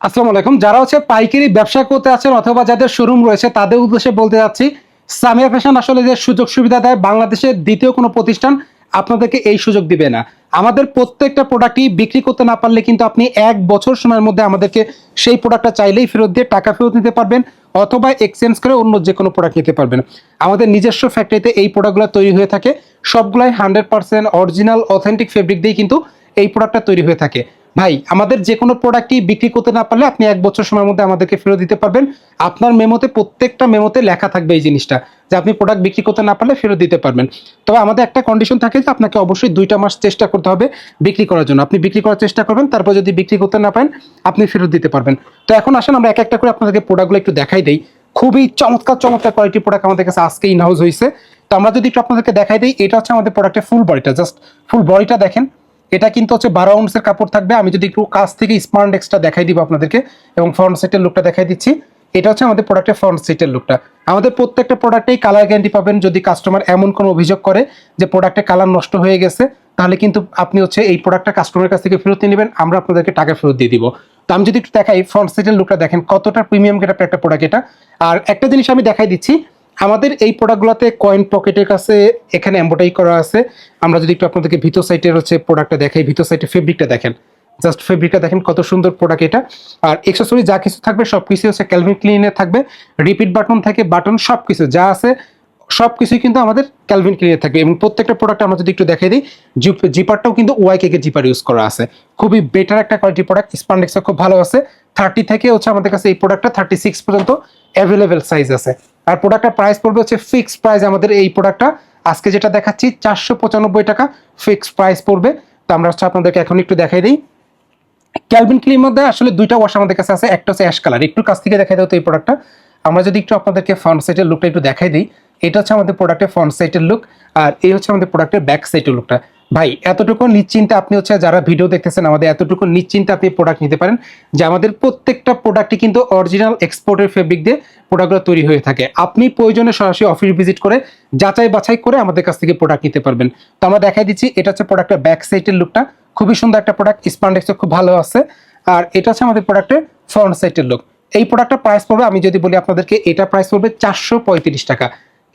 আসসালামু আলাইকুম। যারা হচ্ছে পাইকারি ব্যবসা করতে আছেন অথবা যাদের শোরুম রয়েছে, তাদের উদ্দেশ্যে বলতে যাচ্ছি, সামিয়া ফ্যাশন আসলে যে সুযোগ সুবিধা দেয়, বাংলাদেশের দ্বিতীয় কোনো প্রতিষ্ঠান আপনাদেরকে এই সুযোগ দিবে না। আমাদের প্রত্যেকটা প্রোডাক্টই বিক্রি করতে না পারলে কিন্তু আপনি এক বছর সময়ের মধ্যে আমাদেরকে সেই প্রোডাক্টটা চাইলেই ফেরত দিয়ে টাকা ফেরত নিতে পারবেন অথবা এক্সচেঞ্জ করে অন্য যে কোনো প্রোডাক্ট নিতে পারবেন। আমাদের নিজস্ব ফ্যাক্টরিতে এই প্রোডাক্টগুলো তৈরি হয়ে থাকে। সবগুলাই hundred percent original authentic fabric দিয়ে কিন্তু এই প্রোডাক্টটা তৈরি হয়ে থাকে। ভাই, আমাদের যে কোনো প্রোডাক্টই বিক্রি করতে না পারলে আপনি এক বছর সময়ের মধ্যে আমাদেরকে ফেরত দিতে পারবেন। আপনার মেমোতে, প্রত্যেকটা মেমোতে লেখা থাকবে এই জিনিসটা, যে আপনি প্রোডাক্ট বিক্রি করতে না পারলে ফেরত দিতে পারবেন। তবে আমাদের একটা কন্ডিশন থাকে যে আপনাকে অবশ্যই দুইটা মাস চেষ্টা করতে হবে বিক্রি করার জন্য। আপনি বিক্রি করার চেষ্টা করবেন, তারপর যদি বিক্রি করতে না পারেন, আপনি ফেরত দিতে পারবেন। তো এখন আসেন, আমরা এক একটা করে আপনাদেরকে প্রোডাক্টগুলো একটু দেখাই দিই। খুবই চমৎকার চমৎকার কোয়ালিটি প্রোডাক্ট আমাদের কাছে আজকে ইন হাউস হয়েছে তো আমরা যদি একটু আপনাদেরকে দেখাই দিই, এটা হচ্ছে আমাদের প্রোডাক্টের ফুল বডিটা জাস্ট ফুল বডিটা দেখেন। এটা কিন্তু হচ্ছে বারো আউন্সের কাপড় থাকবে। আমি যদি একটু কাছ থেকে স্মার্ট এক্সটা দেখাই দিব আপনাদেরকে এবং ফ্রন্ট সেটের লুকটা দেখাই দিচ্ছি। এটা হচ্ছে আমাদের প্রোডাক্টের ফ্রন্ট সেটের লুকটা আমাদের প্রত্যেকটা প্রোডাক্টেই কালার গ্যারান্টি পাবেন যদি কাস্টমার এমন কোনো অভিযোগ করে যে প্রোডাক্টের কালার নষ্ট হয়ে গেছে, তাহলে কিন্তু আপনি হচ্ছে এই প্রোডাক্টটা কাস্টমারের কাছ থেকে ফেরত নিয়ে নেবেন। আমরা আপনাদেরকে টাকা ফেরত দিয়ে দিব। তো আমি যদি একটু দেখাই ফ্রন্ট সেটের লুকটা দেখেন, কতটা প্রিমিয়াম গেটাপের একটা প্রোডাক্ট এটা। আর একটা জিনিস আমি দেখাই দিচ্ছি আমাদের এই প্রোডাক্টগুলোতে কয়েন পকেটের কাছে এখানে অ্যাম্বোটাই করা আছে। আমরা যদি একটু আপনাদেরকে ভিতর সাইটের হচ্ছে প্রোডাক্টটা দেখাই, ভিতর সাইটের ফেব্রিকটা দেখেন। জাস্ট ফেব্রিকটা দেখেন কত সুন্দর প্রোডাক্ট এটা। আর এক্সেসরি যা কিছু থাকবে সব কিছু হচ্ছে ক্যালভিন ক্লিনে থাকবে। রিপিট বাটন থাকে বাটন সব কিছু যা আছে সব কিছুই কিন্তু আমাদের ক্যালভিন ক্লিনে থাকবে এবং প্রত্যেকটা প্রোডাক্ট আমরা যদি একটু দেখাই দিই জিপ- জিপারটাও কিন্তু ওয়াই কেকের জিপার ইউজ করা আছে। খুবই বেটার একটা কোয়ালিটি প্রোডাক্ট স্পান্ডেক্সও খুব ভালো আছে। থার্টি থেকে হচ্ছে আমাদের কাছে এই প্রোডাক্টটা থার্টি সিক্স পর্যন্ত অ্যাভেলেবেল সাইজ আছে। আর প্রোডাক্টটার প্রাইস পড়বে হচ্ছে ফিক্স প্রাইস আমাদের এই প্রোডাক্টটা আজকে যেটা দেখাচ্ছি, চারশো পঁচানব্বই টাকা ফিক্সড প্রাইস পড়বে। তো আমরা হচ্ছে আপনাদেরকে এখন একটু দেখাই দিই। ক্যালভিন ক্লির মধ্যে আসলে দুইটা ওয়াশ আমাদের কাছে আছে, একটা হচ্ছে অ্যাশ কালার একটু কাছ থেকে দেখাই দাও তো এই প্রোডাক্টটা আমরা যদি একটু আপনাদেরকে ফ্রন্ট সাইডের লুকটা একটু দেখাই দিই এটা হচ্ছে আমাদের প্রোডাক্টের ফ্রন্ট সাইডের লুক আর এই হচ্ছে আমাদের প্রোডাক্টের ব্যাক সাইডের লুকটা ভাই, এতটুকু নিশ্চিন্তে আপনি হচ্ছে যারা ভিডিও দেখতেছেন, আমাদের এতটুকু নিশ্চিন্তে আপনি প্রোডাক্ট নিতে পারেন, যে আমাদের প্রত্যেকটা প্রোডাক্টই কিন্তু অরিজিনাল এক্সপোর্টের ফেব্রিক দিয়ে প্রোডাক্টগুলো তৈরি হয়ে থাকে। আপনি প্রয়োজনে সরাসরি অফিস ভিজিট করে, যাচাই বাছাই করে আমাদের কাছ থেকে প্রোডাক্ট নিতে পারবেন। তো আমরা দেখাই দিচ্ছি, এটা হচ্ছে প্রোডাক্টের ব্যাক সাইডের লুকটা খুবই সুন্দর একটা প্রোডাক্ট স্পান্ডেক্সও খুব ভালো আছে। আর এটা হচ্ছে আমাদের প্রোডাক্টের ফ্রন্ট সাইডের লুক এই প্রোডাক্টটা প্রাইস পড়বে, আমি যদি বলি আপনাদেরকে, এটা প্রাইস পড়বে চারশো পঁয়ত্রিশ টাকা।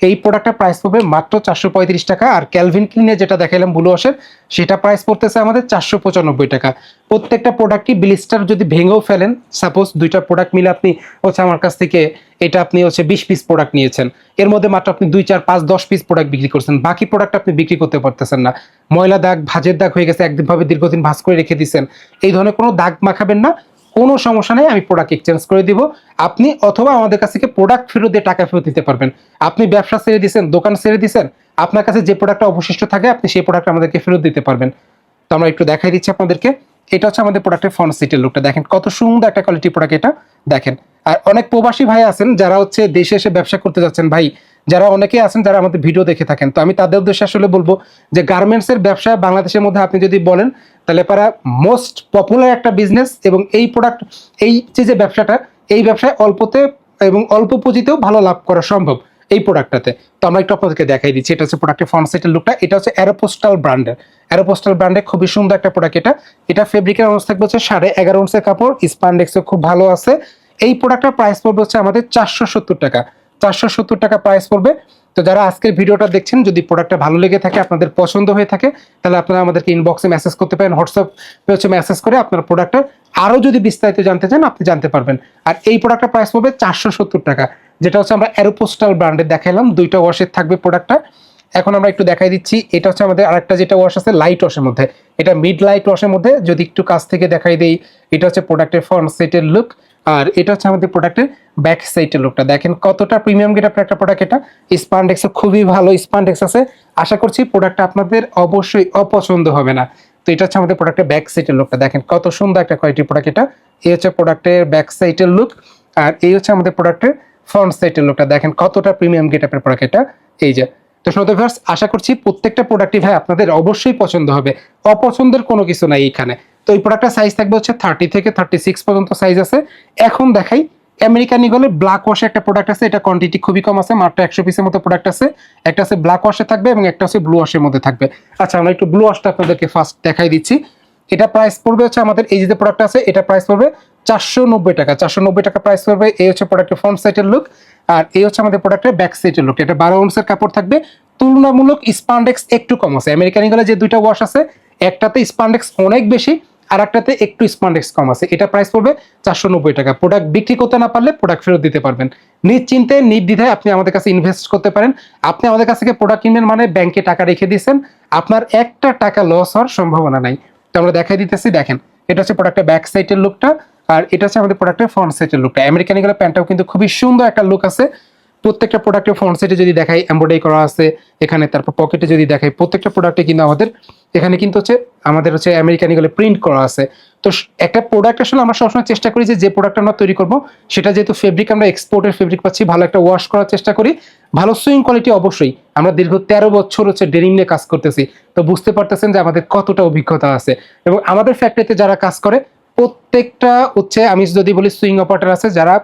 এই প্রোডাক্টটা প্রাইস পড়বে মাত্র চারশো পঁয়ত্রিশ টাকা। আর ক্যালভিন ক্লিনে যেটা দেখাইলাম ব্লু ওয়াশের সেটা প্রাইস পড়তেছে আমাদের চারশো পঁচানব্বই টাকা। প্রত্যেকটা প্রোডাক্টই ব্লিস্টার যদি ভেঙেও ফেলেন সাপোজ দুইটা প্রোডাক্ট মিলে আপনি হচ্ছে আমার কাছ থেকে এটা আপনি হচ্ছে বিশ পিস প্রোডাক্ট নিয়েছেন। এর মধ্যে মাত্র আপনি দুই, চার, পাঁচ, দশ পিস প্রোডাক্ট বিক্রি করছেন। বাকি প্রোডাক্ট আপনি বিক্রি করতে পারতেছেন না। ময়লা দাগ, ভাজের দাগ হয়ে গেছে, একদিনভাবে দীর্ঘদিন ভাজ করে রেখে দিচ্ছেন এই ধরনের কোনো দাগ মাখাবেন না। কোনো সমস্যা নেই, আমি প্রোডাক্ট এক্সচেঞ্জ করে দিব। আপনি অথবা আমাদের কাছ থেকে প্রোডাক্ট ফেরত দিয়ে টাকা ফেরত দিতে পারবেন। আপনি ব্যবসা ছেড়ে দিয়েছেন, দোকান ছেড়ে দিয়েছেন, আপনার কাছে যে প্রোডাক্টটা অবশিষ্ট থাকে, আপনি সেই প্রোডাক্ট আমাদেরকে ফেরত দিতে পারবেন। তো আমরা একটু দেখাই দিচ্ছি আপনাদেরকে। এটা হচ্ছে আমাদের প্রোডাক্টের ফ্রন্ট সিটের লুকটা দেখেন কত সুন্দর একটা কোয়ালিটি প্রোডাক্ট এটা। দেখেন, আর অনেক প্রবাসী ভাই আছেন যারা হচ্ছে দেশে এসে ব্যবসা করতে যাচ্ছেন। ভাই যারা অনেকেই আছেন, যারা আমাদের ভিডিও দেখে থাকেন, তো আমি তাদের উদ্দেশ্যে আসলে বলব যে গার্মেন্টসের ব্যবসা বাংলাদেশের মধ্যে আপনি যদি বলেন, তাহলে পারা মোস্ট পপুলার একটা বিজনেস এবং এই প্রোডাক্ট এই যে যে ব্যবসাটা, এই ব্যবসায় অল্পতে এবং অল্প পুঁজিতেও ভালো লাভ করা সম্ভব এই প্রোডাক্টটাতে তো আমরা একটু আপনাদেরকে দেখাই দিচ্ছি, এটা হচ্ছে প্রোডাক্টের ফ্রন্ট লুকটা এটা হচ্ছে অ্যারোপোস্টাল ব্র্যান্ডের অ্যারোপোস্টাল ব্র্যান্ডের খুবই সুন্দর একটা প্রোডাক্ট এটা। এটা ফেব্রিকের অংশ থাকবে হচ্ছে সাড়ে এগারো অংশের কাপড় স্পান্ডেক্সও খুব ভালো আছে। এই প্রোডাক্টটার প্রাইস পড়বে হচ্ছে আমাদের চারশো সত্তর টাকা। চারশো সত্তর টাকা প্রাইস পড়বে। তো যারা আজকের ভিডিওটা দেখছেন, যদি প্রোডাক্টটা ভালো লেগে থাকে, আপনাদের পছন্দ হয়ে থাকে, তাহলে আপনারা আমাদেরকে ইনবক্সে মেসেজ করতে পারেন হোয়াটসঅ্যাপে হচ্ছে মেসেজ করে আপনার প্রোডাক্টটা আরও যদি বিস্তারিত জানতে চান, আপনি জানতে পারবেন। আর এই প্রোডাক্টটা প্রাইস পড়বে চারশো সত্তর টাকা, যেটা হচ্ছে আমরা অ্যারোপোস্টাল ব্র্যান্ডের দেখাইলাম, দুইটা ওয়াশের থাকবে প্রোডাক্টটা এখন আমরা একটু দেখাই দিচ্ছি, এটা হচ্ছে আমাদের আরেকটা যেটা ওয়াশ আছে লাইট ওয়াশের মধ্যে। এটা মিড লাইট ওয়াশের মধ্যে, যদি একটু কাছ থেকে দেখাই দেই, এটা হচ্ছে প্রোডাক্টের ফ্রন্ট সেটের লুক আর এটা হচ্ছে আমাদের প্রোডাক্টের ব্যাক সাইডের লুকটা দেখেন কতটা প্রিমিয়াম গেট একটা প্রোডাক্ট এটা। স্পান্ডেক্স খুবই ভালো স্পান্ডেক্স আছে। আশা করছি প্রোডাক্টটা আপনাদের অবশ্যই অপছন্দ হবে না। তো এটা হচ্ছে আমাদের প্রোডাক্টের ব্যাক সাইডের লুকটা দেখেন কত সুন্দর একটা কোয়ালিটি প্রোডাক্ট এটা। এই হচ্ছে প্রোডাক্টের ব্যাক সাইডের লুক আর এই হচ্ছে আমাদের প্রোডাক্টের ফ্রন্ট সাইডের লুকটা দেখেন কতটা প্রিমিয়াম গেট আপের প্রোডাক্ট এটা। এই যে। তো শোনাতে ভার্স আশা করছি প্রত্যেকটা প্রোডাক্টই ভাই আপনাদের অবশ্যই পছন্দ হবে। অপছন্দের কোনো কিছু নাই এখানে। তো এই প্রোডাক্টটা সাইজ থাকবে হচ্ছে থার্টি থেকে থার্টি সিক্স পর্যন্ত সাইজ আছে। এখন দেখাই আমেরিকান ইগলের ব্ল্যাক ওয়াশে একটা প্রোডাক্ট আছে, এটা কোয়ান্টিটি খুবই কম আছে, মাত্র একশো পিসের মতো প্রোডাক্ট আছে। একটা আছে ব্ল্যাক ওয়াশে থাকবে এবং একটা আছে ব্লু ওয়াশের মধ্যে থাকবে। আচ্ছা আমরা একটু ব্লু ওয়াশটা আপনাদেরকে ফার্স্ট দেখাই দিচ্ছি। এটা প্রাইস পড়বে হচ্ছে আমাদের, এই যে প্রোডাক্ট আছে, এটা প্রাইস পড়বে চারশো নব্বই টাকা। চারশো নব্বই টাকা প্রাইস পড়বে, এই হচ্ছে প্রোডাক্টের ফ্রন্ট সাইডের লুক আর এই হচ্ছে আমাদের প্রোডাক্টের ব্যাক সাইডের লুক এটা বারো আউন্সের কাপড় থাকবে, তুলনামূলক স্পান্ডেক্স একটু কম আছে। আমেরিকান ইগলে যে দুইটা ওয়াশ আছে, একটাতে স্পান্ডেক্স অনেক বেশি আর একটাতে একটু স্পান্ডেক্স কম আছে। এটা প্রাইস পড়বে চারশো নব্বই টাকা। প্রোডাক্ট বিক্রি করতে না পারলে প্রোডাক্ট ফেরত দিতে পারবেন। নিশ্চিন্তে, নির্দ্বিধায় আপনি আমাদের কাছে ইনভেস্ট করতে পারেন। আপনি আমাদের কাছ থেকে প্রোডাক্ট কিনবেন মানে ব্যাংকে টাকা রেখে দিয়েছেন। আপনার একটা টাকা লস হওয়ার সম্ভাবনা নাই। তো আমরা দেখাই দিতেছি, দেখেন। এটা হচ্ছে প্রোডাক্টের ব্যাক সাইডের লুকটা আর এটা হচ্ছে আমাদের প্রোডাক্টের ফ্রন্ট সাইডের লুকটা আমেরিকান এগুলো প্যান্টটাও কিন্তু খুবই সুন্দর একটা লুক আছে। প্রত্যেকটা প্রোডাক্টের ফ্রন্ট সাইডে যদি দেখাই এমব্রয়ডারি করা আছে। এখানে তারপর পকেটে যদি দেখাই, প্রত্যেকটা প্রোডাক্টে কিন্তু আমাদের এখানে কিন্তু হচ্ছে আমাদের হচ্ছে আমেরিকান এগুলো প্রিন্ট করা আছে। তো একটা প্রোডাক্ট আসলে আমরা সবসময় চেষ্টা করি যে যে প্রোডাক্ট আমরা তৈরি করব, সেটা যেহেতু ফেব্রিক আমরা এক্সপোর্টের ফেব্রিক পাচ্ছি, ভালো একটা ওয়াশ করার চেষ্টা করি। ভালো সুইং কোয়ালিটি অবশ্যই। আমরা দীর্ঘ তেরো বছর হচ্ছে ডেনিম নিয়ে কাজ করতেছি। তো বুঝতে পারতেছেন যে আমাদের কতটা অভিজ্ঞতা আছে। এবং আমাদের ফ্যাক্টরিতে যারা কাজ করে, প্রত্যেকটা হচ্ছে আমি যদি বলি সুইং অপারেটার আছে, যারা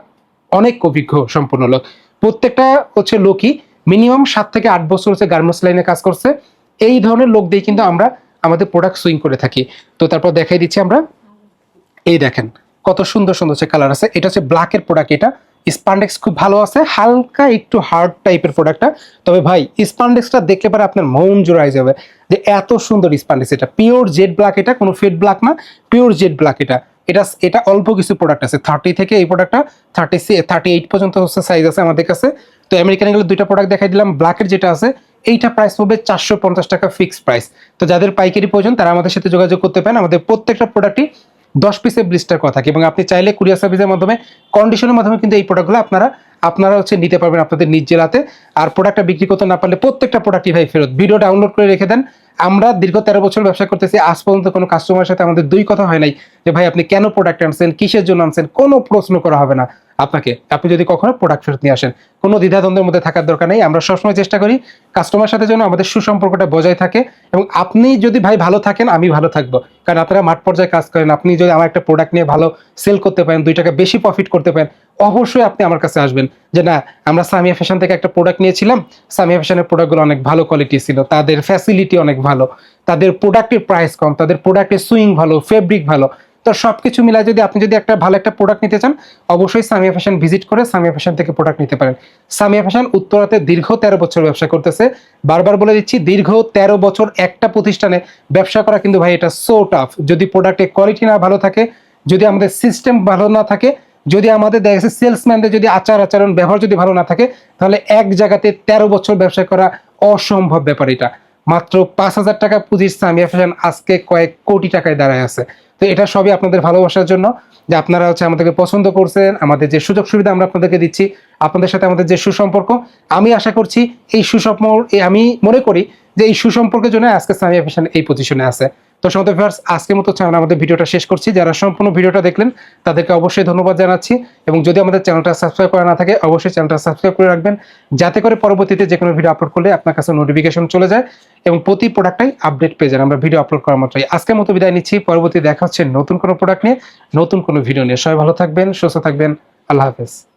অনেক অভিজ্ঞ সম্পূর্ণ লোক। প্রত্যেকটা হচ্ছে লোকই মিনিমাম সাত থেকে আট বছর হচ্ছে গার্মেন্টস লাইনে কাজ করছে। এই ধরনের লোক দিয়ে কিন্তু আমরা আমাদের প্রোডাক্ট সুইং করে থাকি। তো তারপর দেখাই দিচ্ছি আমরা। এই দেখেন, কত সুন্দর সুন্দর হচ্ছে কালার আছে। এটা হচ্ছে ব্ল্যাকের প্রোডাক্ট এটা স্পান্ডেক্স খুব ভালো আছে। হালকা একটু হার্ড টাইপের প্রোডাক্টটা তবে ভাই স্পান্ডেক্সটা দেখলে পরে আপনার মন জোড়ায় যাবে যে এত সুন্দর স্পান্ডেক্স এটা। পিওর জেড ব্ল্যাক এটা, কোনো ফেড ব্ল্যাক না পিওর জেড ব্ল্যাক এটা। এটা এটা অল্প কিছু প্রোডাক্ট আছে। থার্টি থেকে এই প্রোডাক্টটা থার্টি থার্টি এইট পর্যন্ত হচ্ছে সাইজ আছে আমাদের কাছে। তো আমেরিকান এগুলো দুইটা প্রোডাক্ট দেখাই দিলাম। ব্ল্যাকের যেটা আছে এইটা প্রাইস পড়বে চারশো পঞ্চাশ টাকা ফিক্সড প্রাইস তো যাদের পাইকারি প্রয়োজন, তারা আমাদের সাথে যোগাযোগ করতে পারেন। আমাদের প্রত্যেকটা প্রোডাক্টই দশ পিসের ব্লিস্টার করা থাকে। এবং আপনি চাইলে কুরিয়ার সার্ভিসের মাধ্যমে কন্ডিশনের মাধ্যমে কিন্তু এই প্রোডাক্টগুলো আপনারা আপনারা হচ্ছে নিতে পারবেন আপনাদের নিজ জেলাতে। আর প্রোডাক্টটা বিক্রি করতে না পারলে প্রত্যেকটা প্রোডাক্টই ভাই ফেরত। ভিডিও ডাউনলোড করে রেখে দেন। আমরা দীর্ঘ তেরো বছর ব্যবসা করতেছি। আজ পর্যন্ত কোনো কাস্টমারের সাথে আমাদের দুই কথা হয় নাই যে, ভাই, আপনি কেন প্রোডাক্ট আনছেন? কিসের জন্য আনছেন? কোনো প্রশ্ন করা হবে না। আপনাকে। আপনি যদি কখনো প্রোডাক্ট ফেরত নিয়ে আসেন, কোনো দ্বিধাদ্বন্দ্বের মধ্যে থাকার দরকার নেই। আমরা সবসময় চেষ্টা করি কাস্টমার সাথে যেন আমাদের সুসম্পর্কটা বজায় থাকে এবং আপনি যদি ভাই ভালো থাকেন, আমি ভালো থাকব। কারণ আপনারা মাঠ পর্যায়ে কাজ করেন, আপনি যদি আমার একটা প্রোডাক্ট নিয়ে ভালো সেল করতে পারেন, দুই টাকা বেশি প্রফিট করতে পারেন, অবশ্যই আপনি আমার কাছে আসবেন যে না, আমরা সামিয়া ফ্যাশন থেকে একটা প্রোডাক্ট নিয়েছিলাম। সামিয়া ফ্যাশনের প্রোডাক্টগুলো অনেক ভালো কোয়ালিটি ছিল। তাদের ফ্যাসিলিটি অনেক ভালো। তাদের প্রোডাক্টের প্রাইস কম, তাদের প্রোডাক্টের সুইং ভালো ফেব্রিক ভালো। তো সবকিছু মিলাই যদি আপনি যদি একটা ভালো একটা প্রোডাক্ট নিতে চান, অবশ্যই সামিয়া ফ্যাশন ভিজিট করে সামিয়া ফ্যাশন থেকে প্রোডাক্ট নিতে পারেন। সামিয়া ফ্যাশন উত্তরাতে দীর্ঘ তেরো বছর ব্যবসা করতেছে। বারবার বলে দিচ্ছি, দীর্ঘ তেরো বছর একটা প্রতিষ্ঠানে ব্যবসা করা কিন্তু ভাই এটা সো টাফ যদি প্রোডাক্টের কোয়ালিটি না ভালো থাকে, যদি আমাদের সিস্টেম ভালো না থাকে, যদি আমাদের দেখা গেছে সেলসম্যানদের যদি আচার আচরণ, ব্যবহার যদি ভালো না থাকে, তাহলে এক জায়গাতে তেরো বছর ব্যবসা করা অসম্ভব ব্যাপার এটা। মাত্র পাঁচ হাজার টাকা পুঁজির সামিয়া ফ্যাশন আজকে কয়েক কোটি টাকায় দাঁড়ায় আছে। তো এটা সবই আপনাদের ভালোবাসার জন্য যে আপনারা হচ্ছে আমাদেরকে পছন্দ করছেন, আমাদের যে সুযোগ সুবিধা আমরা আপনাদেরকে দিচ্ছি, আপনাদের সাথে আমাদের যে সুসম্পর্ক, আমি আশা করছি এই সুসম্পর্ক আমি মনে করি যে এই সুসম্পর্কের জন্য আজকে সামিয়া ফ্যাশন এই পজিশনে আছে। তো সমস্ত ভিউয়ার্স আজকের মতো আমরা আমাদের ভিডিওটা শেষ করছি। যারা সম্পূর্ণ ভিডিওটা দেখলেন, তাদেরকে অবশ্যই ধন্যবাদ জানাচ্ছি। এবং যদি আমাদের চ্যানেলটা সাবস্ক্রাইব করা না থাকে, অবশ্যই চ্যানেলটা সাবস্ক্রাইব করে রাখবেন। যাতে করে পরবর্তীতে যে কোনো ভিডিও আপলোড করলে আপনার কাছে নোটিফিকেশন চলে যায় এবং প্রতি প্রোডাক্টটাই আপডেট পেয়ে যান। আমরা ভিডিও আপলোড করার মাত্রই আজকের মতো বিদায় নিচ্ছি। পরবর্তী দেখা হচ্ছে নতুন কোনো প্রোডাক্ট নিয়ে, নতুন কোনো ভিডিও নিয়ে। সবাই ভালো থাকবেন, সুস্থ থাকবেন। আল্লাহ হাফেজ।